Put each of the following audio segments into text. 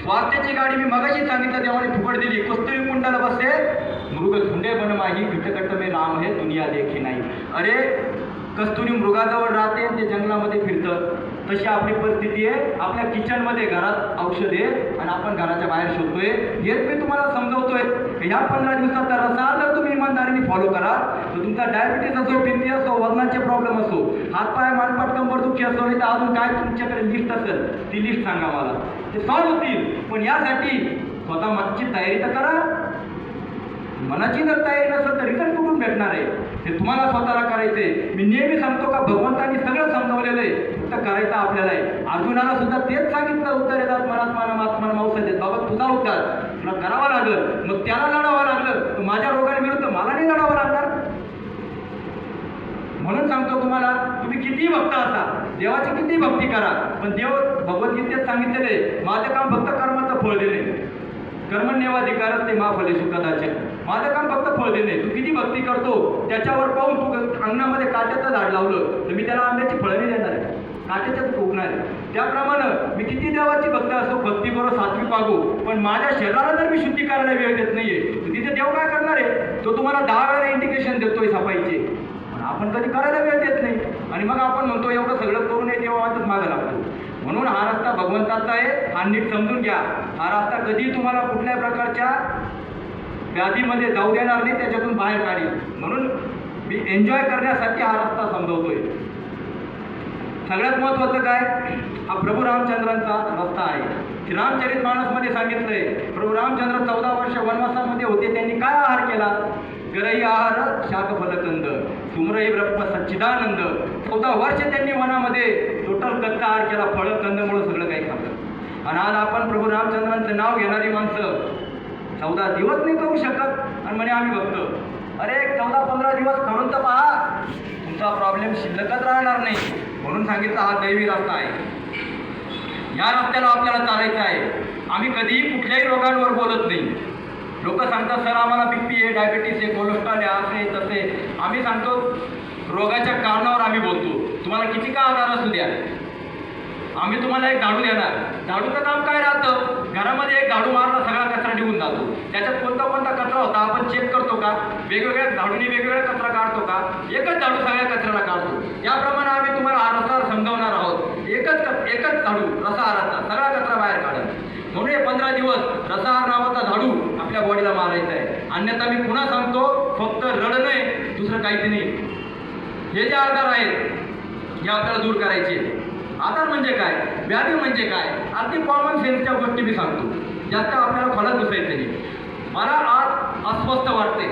स्वार्थ्याची गाडी मी मगाशी सांगितलं देवाने फुकट दिली. कस्तुरी कुंडाला बसते मृग झुंडे बन माही विठकट मे राम हे दुनिया देखी नाही. अरे कस्तुरी मृगाजवळ राहते ते जंगलामध्ये फिरतं. तशी आपली परिस्थिती आहे. आपल्या किचनमध्ये घरात औषध आणि आपण घराच्या बाहेर शोधतोय. हेच मी तुम्हाला समजवतोय. ह्या पंधरा दिवसात दिवसाचा रसाळ जर तुम्ही इमानदारीने फॉलो करा तर तुमचा डायबिटीस असो बीपी असो वजनाचे प्रॉब्लेम असो हातपाय मानपाट कंबर दुखी असो नाही तर अजून काय तुमच्याकडे लिस्ट असेल ती लिस्ट सांगा मला. ते सॉल्व्ह होतील. पण यासाठी स्वतः मनाची तयारी तर करा. मनाची जर तयारी नसेल तर रिटर्न कुठून भेटणार आहे? हे तुम्हाला स्वतःला करायचे मी नेहमी सांगतो का भगवंतांनी सगळं समजवलेलं आहे. फक्त करायचं आपल्याला आहे. अर्जुनाला सुद्धा तेच सांगितलं उत्तर येतात मनात्मान आत्मान मावसा देत. बाबा तुझा उद्धार तुला करावा लागल. मग त्याला लढावं लागलं. तर माझ्या रोगांविरुद्ध मला नाही लढावं लागणार. म्हणून सांगतो तुम्हाला तुम्ही किती भक्त असा देवाची किती भक्ती करा. पण देव भगवद्गीतेत सांगितलेले माझं काम फक्त कर्माचं फळ देणे. कर्मण्यवाधिकारच ते मा फले सुखदाचे. माझं काम फक्त फळ देणे. तू किती भक्ती करतो त्याच्यावर पाहून तू अंगणामध्ये काट्याचं झाड लावलं तर मी त्याला आंब्याची फळं नाही देणार. आहे काट्याच्याच उगणार त्याप्रमाणे मी किती देवाची भक्त असो भक्ती बरोबर सात्विक वागू पण माझ्या शरीराला जर मी शुद्धी करायला वेळ देत नाहीये. तर तिथे देव काय करणार आहे? तो तुम्हाला दहा वेळा इंडिकेशन देतोय सफाईचे. पण आपण कधी करायला वेळ देत नाही. आणि मग आपण म्हणतो एवढं सगळं करू नये तेव्हा मागं लागतो. म्हणून हा रस्ता भगवंताचा आहे. हा नीट समजून घ्या. हा रस्ता कधी तुम्हाला कुठल्या प्रकारच्या व्याधीमध्ये जाऊ देणार नाही त्याच्यातून बाहेर काढेल. म्हणून मी एन्जॉय करण्यासाठी हा रस्ता समजवतोय. सगळ्यात महत्त्वाचं काय? हा प्रभू रामचंद्रांचा रस्ता आहे. की रामचरित माणसमध्ये सांगितलंय प्रभू रामचंद्र चौदा वर्ष वनवासामध्ये होते. त्यांनी काय आहार केला? गरई आहार शाकफलकंद सुमरही सुमरई ब्रह्म सच्चिदानंद. चौदा वर्ष त्यांनी वनामध्ये टोटल कच्चा आहार केला फळं कंदमुळं सगळं काही खाल्लं. आणि आज आपण प्रभू रामचंद्रांचं नाव घेणारी माणसं चौदा दिवस नाही करू शकत. आणि म्हणे आम्ही बघतो अरे चौदा पंधरा दिवस करून तर पहा. तुमचा प्रॉब्लेम शिल्लकच राहणार नाही. म्हणून सांगितलं हा दैवी रस्ता आहे. या रस्त्याला आपल्याला चालायचं आहे. आम्ही कधीही कुठल्याही रोगांवर बोलत नाही. लोक सांगतात सर आम्हाला बी पी आहे डायबेटीस आहे कोलेस्ट्रॉल आहे असे तसे आम्ही सांगतो रोगाच्या कारणावर आम्ही बोलतो. तुम्हाला किती का आजार असू द्या? आम्ही तुम्हाला एक झाडू देणार. झाडूचं काम काय राहतं? घरामध्ये एक झाडू मारला सगळा कचरा निघून जातो. त्याच्यात कोणता कोणता कचरा होता? आपण चेक करतो का? वेगवेगळ्या झाडूने वेगवेगळा कचरा काढतो का? एकच झाडू सगळ्या कचऱ्याला काढतो. याप्रमाणे आम्ही तुम्हाला हा रसार समजावणार आहोत एकच क- एकच झाडू रसाहाराचा सगळा कचरा बाहेर काढत म्हणून हे पंधरा दिवस रसाहार नावाचा झाडू आपल्या बॉडीला मारायचा आहे. अन्यथा मी पुन्हा सांगतो फक्त रडणं आहे दुसरं काहीच नाही. हे जे आजार आहेत हे आपल्याला दूर करायचे. आजार म्हणजे काय? व्याधी म्हणजे काय? अगदी कॉमन सेन्सच्या गोष्टी मी सांगतो. जास्त आपल्याला फळत दुसायचं नाही. मला आज अस्वस्थ वाटते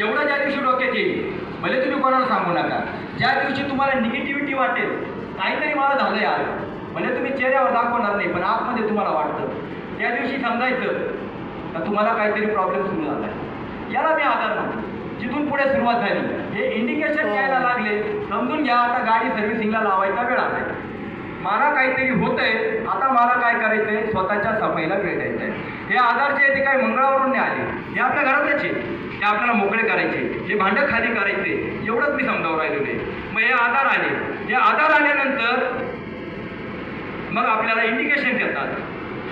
एवढं ज्या दिवशी डोक्यात येईल भले तुम्ही कोणाला सांगू नका. ज्या दिवशी तुम्हाला निगेटिव्हिटी वाटेल काहीतरी मला झालं आज. भले तुम्ही चेहऱ्यावर दाखवणार नाही पण आतमध्ये तुम्हाला वाटतं. त्या दिवशी समजायचं का तुम्हाला काहीतरी प्रॉब्लेम सुरू झाला आहे याला मी आधार म्हणतो. जिथून पुढे सुरुवात झाली. हे इंडिकेशन यायला लागले. समजून घ्या आता गाडी सर्व्हिसिंगला लावायचा वेळ आलाय. मला काहीतरी होतंय. आता मला काय करायचंय? स्वतःच्या सफाईला वेळ द्यायचा आहे हे आजार जे आहे ते काही मंगळावरून नाही आले. हे आपल्या घरातच आहे. ते आपल्याला मोकळे करायचे. हे भांडं खाली करायचे. एवढंच मी समजावून राहिलेलो आहे. मग हे आजार आले. हे आजार आल्यानंतर मग आपल्याला इंडिकेशन देतात.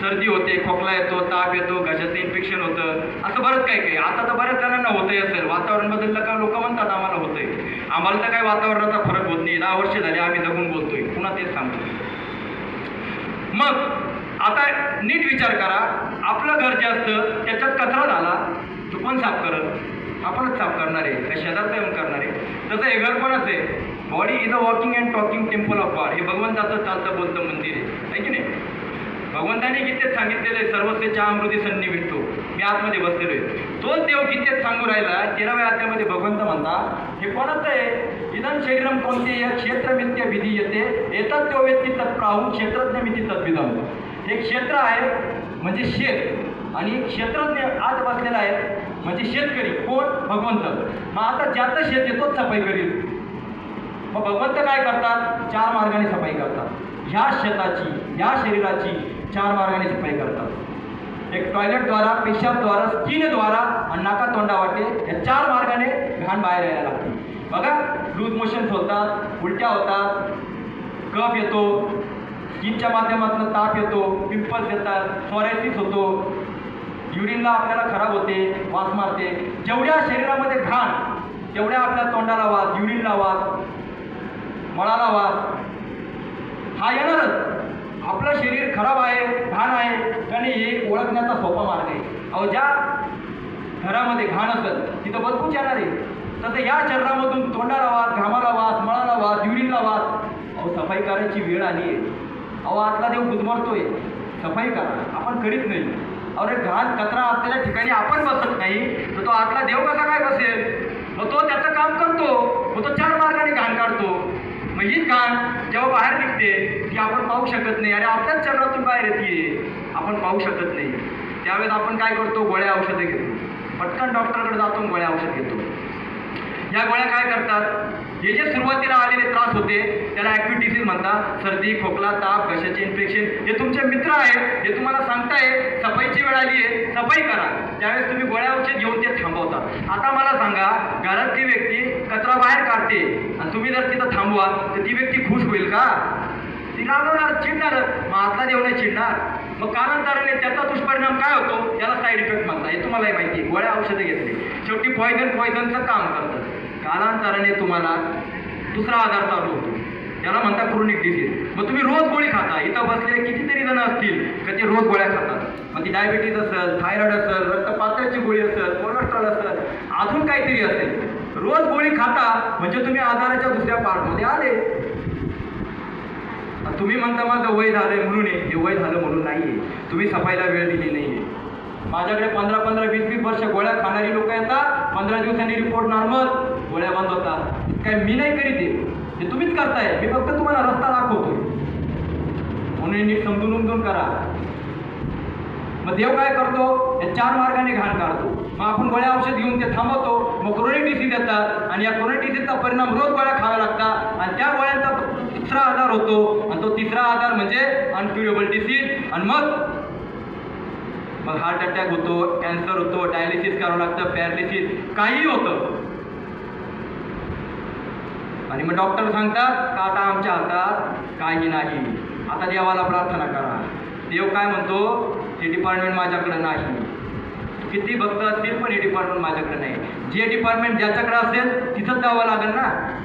सर्दी होते खोकला येतो ताप येतो घशाचं इन्फेक्शन होतं. असं बरंच काही काही. आता तर बऱ्याच जणांना होतंय असेल. वातावरण बदललं का लोक म्हणतात आम्हाला होतंय. आम्हाला तर काही वातावरणाचा फरक होत नाही. दहा वर्ष झाले आम्ही जगून बोलतोय. पुन्हा तेच सांगतो. मग आता नीट विचार करा. आपलं घर जे असतं त्याच्यात कचरा झाला तो कोण साफ करत आपणच साफ करणार आहे. का शेजारचा येऊन करणार आहे. तसं हे घर पण आहे? Body is a walking and talking temple of God हे भगवंताचं चालतं बोलतं मंदिर आहे. है की नाही? भगवंताने गीतेत सांगितलेलं आहे सर्वस्वेच्या अमृती सन्नी भेटतो मी आतमध्ये बसलेलो आहे. तोच देव गीतेत सांगू राहिला तेराव्या अध्यामध्ये भगवंत म्हणता हे कोणाचं आहे? इदम शरीरम कोणते? या क्षेत्रमित्य विधी येते. येतात तो व्यक्ती तत्प्राहून क्षेत्रज्ञ मिती तद्विदम हे क्षेत्र आहे म्हणजे शेत. आणि क्षेत्रज्ञ आज बसलेला आहे म्हणजे शेतकरी. कोण? भगवंत. मग आता ज्याचं शेत येतोच सफाई करील. मग भगवंत काय करतात? चार मार्गाने सफाई करतात. ह्या शेताची ह्या शरीराची चार मार्गाने सफाई करतात. एक टॉयलेटद्वारा पेशाबद्वारा स्किनद्वारा आणि नाका तोंडा वाटे या चार मार्गाने घाण बाहेर यायला लागते. बघा लूज मोशन्स होतात उलट्या होतात कफ येतो स्किनच्या माध्यमातून ताप येतो पिंपल्स येतात सोरायसिस होतो युरिनला आपल्याला खराब होते वास मारते. जेवढ्या शरीरामध्ये घाण तेवढ्या आपल्या तोंडाला वास युरिनला वास मळाला वास हा येणारच. आपलं शरीर खराब आहे घाण आहे त्याने हे ओळखण्याचा सोपा मार्ग आहे. अहो ज्या घरामध्ये घाण असेल तिथं बदबूच येणार आहे. तसं या शरीरामधून तोंडाला वास घामाला वास मळाला वास युरिनला वास अहो सफाई करायची वेळ आली आहे. अहो आतला देव गुदमरतोय. सफाई करा आपण करीत नाही. अरे घाण कचरा असलेल्या ठिकाणी आपण बसत नाही. तर तो आतला देव कसा काय बसेल? मग तो त्याचं काम करतो. मग तो चार मार्गाने घाण काढतो. मग काय? जेव्हा बाहेर निघते ती आपण पाहू शकत नाही. आणि आपल्याच शरीरातून बाहेर येते आपण पाहू शकत नाही. त्यावेळेस आपण काय करतो? गोळ्या औषधं घेतो. पटकन डॉक्टरकडे जातो गोळ्या औषध घेतो. या गोळ्या काय करतात? हे जे सुरुवातीला आलेले त्रास होते त्याला ॲक्यूट डिसीज म्हणतात. सर्दी खोकला ताप घशाचे इन्फेक्शन हे तुमचे मित्र आहेत. हे तुम्हाला आहे सफाईची वेळ आली आहे सफाई करा. त्यावेळेस तुम्ही गोळ्या औषध घेऊन ते थांबवता. आता मला सांगा घरातली व्यक्ती कचरा बाहेर काढते आणि तुम्ही जर तिथं थांबवा तर ती व्यक्ती खुश होईल का? ती रागवणार चिडणार. मग आता देव नाही चिडणार. मग कालांतराने त्याचा दुष्परिणाम काय होतो? त्याला साईड इफेक्ट म्हणता हे तुम्हालाही माहिती आहे. गोळ्या औषधं घेतली. शेवटी पॉयझन पॉयझनचं काम करतं कालांतराने तुम्हाला दुसरा आजार चालू होतो. त्याला म्हणतात क्रोनिक डिसीज मग तुम्ही रोज खाता. इथं बसलेले कितीतरी जण असतील का ते रोज गोळ्या खातात. मग ती डायबिटीज असेल थायरॉइड असेल रक्तपातळीची गोळी असेल कोलेस्ट्रॉल असेल अजून काहीतरी असेल. रोज गोळी खाता म्हणजे तुम्ही आजाराच्या दुसऱ्या पार्टमध्ये आले. तुम्ही म्हणता माझं वय झालंय म्हणून हे वय झालं म्हणून नाही आहे तुम्ही सफाईला वेळ दिली नाही आहे माझ्याकडे पंधरा पंधरा वीस वीस वर्ष गोळ्या खाणारी लोक येतात. पंधरा दिवसांनी रिपोर्ट नॉर्मल गोळ्या बंद होतात. काय मी नाही करीत हे तुम्हीच करताय. मी फक्त तुम्हाला रस्ता दाखवतोय म्हणून हे नीट समजून करा. मग देव काय करतो? या चार मार्गाने घाण काढतो. मग आपण गोळ्या औषध घेऊन ते थांबवतो. मग क्रोनिक देतात आणि या क्रोनिक परिणाम रोज गोळ्या खाव्या लागतात. आणि त्या गोळ्यांचा तिसरा आधार होतो. आणि तो तिसरा आधार म्हणजे अनक्युरेबल डिसीज आणि मग? मग हार्ट अटॅक होतो कॅन्सर होतो डायलिसिस करावं लागतं पॅरालिसिस काहीही होतं. आणि मग डॉक्टर सांगतात का आता आमच्या हातात? काही नाही. आता देवाला प्रार्थना करा. देव काय म्हणतो? हे डिपार्टमेंट माझ्याकडे नाही. किती भक्त असतील पण हे डिपार्टमेंट माझ्याकडे नाही. जे डिपार्टमेंट ज्याच्याकडे असेल तिथंच जावं लागेल ना?